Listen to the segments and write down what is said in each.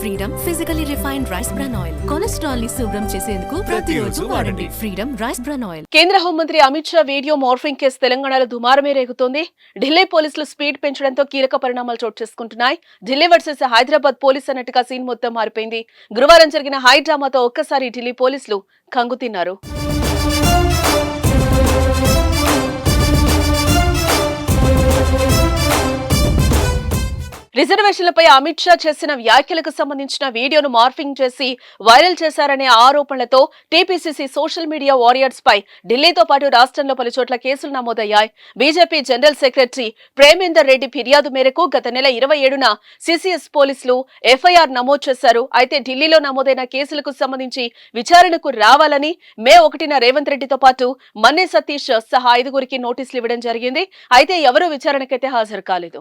Freedom physically refined rice bran oil కొలెస్ట్రాల్ని శుభ్రం చేసేందుకు ప్రతిరోజు వాడండి. ఫ్రీడమ్ రైస్ బ్రాన్ ఆయిల్ కేంద్ర హోంమంత్రి Amit Shah video morphing case తెలంగాణలో దుమారమే రేగుతోంది. ఢిల్లీ పోలీసులు స్పీడ్ పెంచడంతో కీలక పరిణామాలు చోటు చేసుకుంటున్నాయి. ఢిల్లీ వర్సెస్ హైదరాబాద్ పోలీస్ అన్నట్టుగా సీన్ మొత్తం మారిపోయింది. గురువారం జరిగిన హై డ్రామాతో ఒక్కసారి ఢిల్లీ పోలీసులు కంగు రిజర్వేషన్లపై అమిత్ షా చేసిన వ్యాఖ్యలకు సంబంధించిన వీడియోను మార్ఫింగ్ చేసి వైరల్ చేశారనే ఆరోపణలతో టీపీసీసీ సోషల్ మీడియా వారియర్స్ పై ఢిల్లీతో పాటు రాష్ట్రంలో పలు చోట్ల కేసులు నమోదయ్యాయి. BJP general secretary Premender Reddy ఫిర్యాదు మేరకు గత నెల ఇరవై ఏడున సిసిఎస్ పోలీసులు ఎఫ్ఐఆర్ నమోదు చేశారు. అయితే ఢిల్లీలో నమోదైన కేసులకు సంబంధించి విచారణకు రావాలని మే ఒకటిన రేవంత్ రెడ్డితో పాటు మన్నే సతీష్ సహా ఐదుగురికి నోటీసులు ఇవ్వడం జరిగింది. అయితే ఎవరూ విచారణకైతే హాజరు కాలేదు?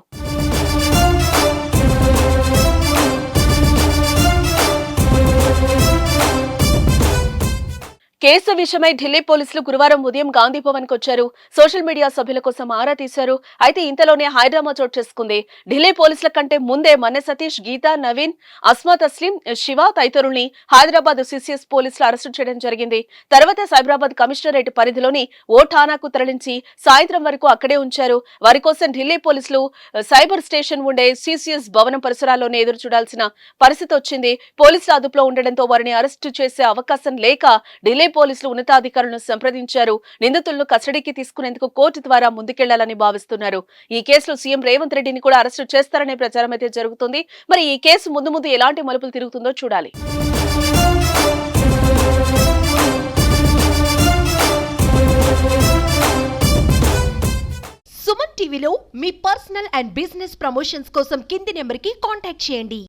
కేసు విషయమై ఢిల్లీ పోలీసులు గురువారం ఉదయం గాంధీ భవన్కు వచ్చారు. సోషల్ మీడియా సభ్యుల కోసం ఆరా తీశారు. అయితే ఇంతలోనే హైడ్రామా చోటు చేసుకుంది. ఢిల్లీ పోలీసుల కంటే ముందే మన్నె సతీష్ గీతా నవీన్ అస్మాత్ అస్లీం శివ తదితరుల్ని హైదరాబాద్ సిసిఎస్ పోలీసులు అరెస్టు చేయడం జరిగింది. తర్వాత సైబరాబాద్ కమిషనరేట్ పరిధిలోని ఓ ఠానాకు తరలించి సాయంత్రం వరకు అక్కడే ఉంచారు. వారి కోసం ఢిల్లీ పోలీసులు సైబర్ స్టేషన్ ఉండే సిసిఎస్ భవనం పరిసరాల్లోనే ఎదురు చూడాల్సిన పరిస్థితి వచ్చింది. పోలీసుల అదుపులో ఉండడంతో వారిని అరెస్టు చేసే అవకాశం లేక ఢిల్లీ పోలీసులు ఉన్నతాధికారులను సంప్రదించారు. నిందితులను కస్టడీకి తీసుకునేందుకు కోర్టు ద్వారా ముందుకెళ్ళాలని భావిస్తున్నారు. ఈ కేసులో సీఎం రేవంత్ రెడ్డిని కూడా అరెస్టు చేస్తారనే ప్రచారం అయితే జరుగుతుంది. మరి ఈ కేసు ముందు ముందు ఎలాంటి మలుపులు తిరుగుతుందో చూడాలి. సుమన్ టీవీలో మీ పర్సనల్ అండ్ బిజినెస్ ప్రమోషన్స్ కోసం కింది నెంబర్కి కాంటాక్ట్ చేయండి.